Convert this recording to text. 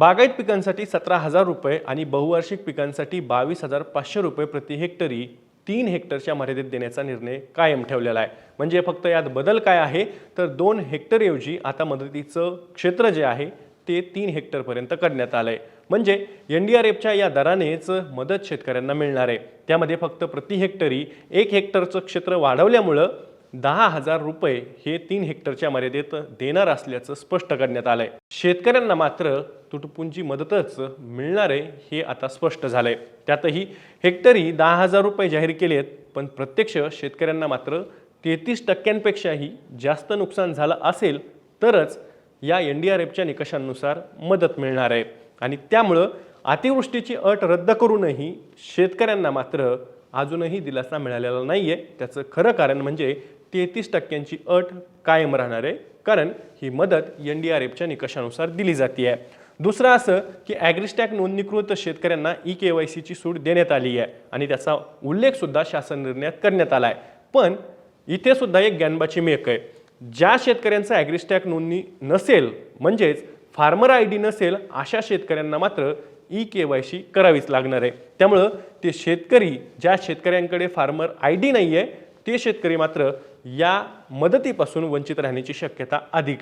बागायत पिकांसाठी सतरा हजार रुपये आणि बहुवार्षिक पिकांसाठी बावीस हजार पाचशे रुपये प्रति हेक्टरी तीन हेक्टरच्या मर्यादेत देण्याचा निर्णय कायम ठेवलेला आहे. म्हणजे फक्त यात बदल काय आहे? तर दोन हेक्टरऐवजी आता मदतीचं क्षेत्र जे आहे ते तीन हेक्टरपर्यंत करण्यात आलं आहे म्हणजे एन डी आर एफच्या या दरानेच मदत शेतकऱ्यांना मिळणार आहे. त्यामध्ये फक्त प्रति हेक्टरी एक हेक्टरचं क्षेत्र वाढवल्यामुळं दहा हजार रुपये हे तीन हेक्टरच्या मर्यादेत देणार असल्याचं स्पष्ट करण्यात आलंय. शेतकऱ्यांना मात्र तुटपुंजी मदतच मिळणार आहे हे आता स्पष्ट झालंय. त्यातही हेक्टरी दहा हजार रुपये जाहीर केले आहेत पण प्रत्यक्ष शेतकऱ्यांना मात्र तेहतीस टक्क्यांपेक्षाही जास्त नुकसान झालं असेल तरच या एन डी आर एफच्या निकषांनुसार मदत मिळणार आहे. आणि त्यामुळं अतिवृष्टीची अट रद्द करूनही शेतकऱ्यांना मात्र अजूनही दिलासा मिळालेला नाही आहे त्याचं खरं कारण म्हणजे तेहतीस टक्क्यांची अट कायम राहणार आहे. कारण ही मदत एन डी आर एफच्या निकषानुसार दिली जाते आहे. दुसरं असं की ॲग्रिस्टॅक नोंदणीकृत शेतकऱ्यांना ई के वाय सीची सूट देण्यात आली आहे आणि त्याचा उल्लेखसुद्धा शासन निर्णयात करण्यात आला आहे. पण इथे सुद्धा एक ज्ञानबाची मेक आहे. ज्या शेतकऱ्यांचा ॲग्रिस्टॅक नोंदणी नसेल म्हणजेच फार्मर आय डी नसेल अशा शेतकऱ्यांना मात्र ई के वाय सी करावीच लागणार आहे. त्यामुळं ते शेतकरी ज्या शेतकऱ्यांकडे फार्मर आय डी नाही आहे ते शेतकरी मात्र या मदतीपासून वंचित राहण्याची शक्यता अधिक आहे.